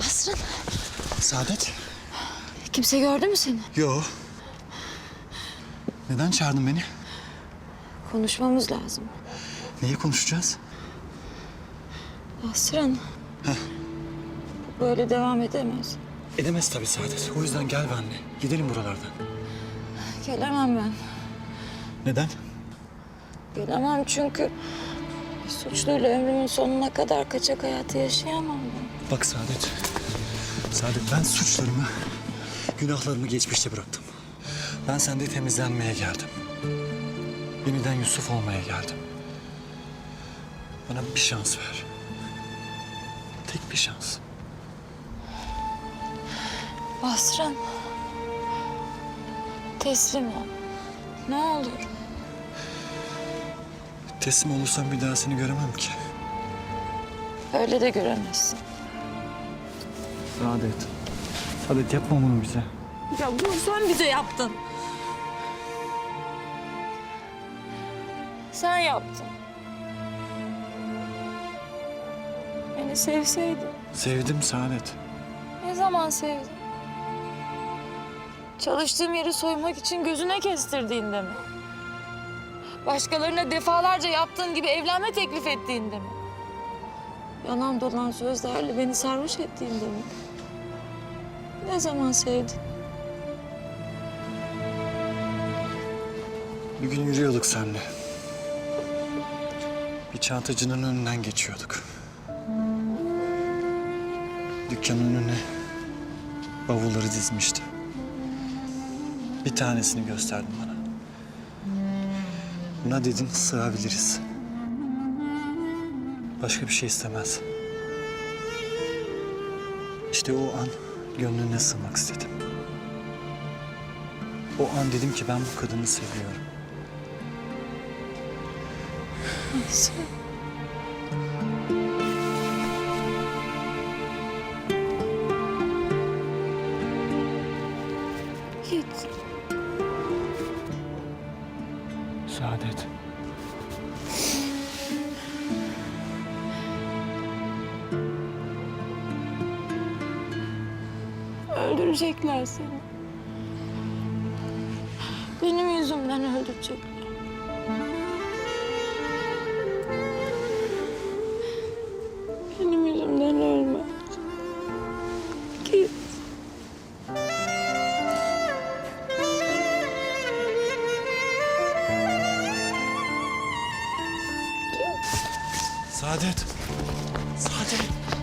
Basrın, Saadet? kimse gördü mü seni? Yo. Neden çağırdın beni? Konuşmamız lazım. Neyi konuşacağız? Basrın. Bu böyle devam edemez. Edemez tabii Saadet. O yüzden gel benimle. Gidelim buralardan. Gelemem ben. Neden? Gelemem çünkü suçluyla ömrümün sonuna kadar kaçak hayatı yaşayamam ben. Bak Saadet. Saadet ben suçlarımı, günahlarımı geçmişte bıraktım. Ben sende temizlenmeye geldim. Yeniden Yusuf olmaya geldim. Bana bir şans ver. Tek bir şans. Basrın. Teslim ol. Ne olur. Teslim olursam bir daha seni göremem ki. Öyle de göremezsin. Saadet. Saadet yapma bunu bize. Ya bunu sen bize yaptın. Sen yaptın. Beni sevseydin. Sevdim Saadet. Ne zaman sevdin? Çalıştığım yeri soymak için gözüne kestirdiğinde mi? Başkalarına defalarca yaptığın gibi evlenme teklif ettiğinde mi? Yanan dolan sözlerle beni sarhoş ettiğinde mi? Ne zaman sevdin? Bir gün yürüyorduk seninle. Bir çantacının önünden geçiyorduk. Dükkanın önüne bavulları dizmişti. Bir tanesini gösterdin bana. Buna dedin sığabiliriz. Başka bir şey istemez. İşte o an gönlüne sığmak istedim. O an dedim ki ben bu kadını seviyorum. Nasıl? Git. Saadet. Öldürecekler seni. Benim yüzümden öldürecekler. Benim yüzümden ölme. Git. Saadet. Saadet.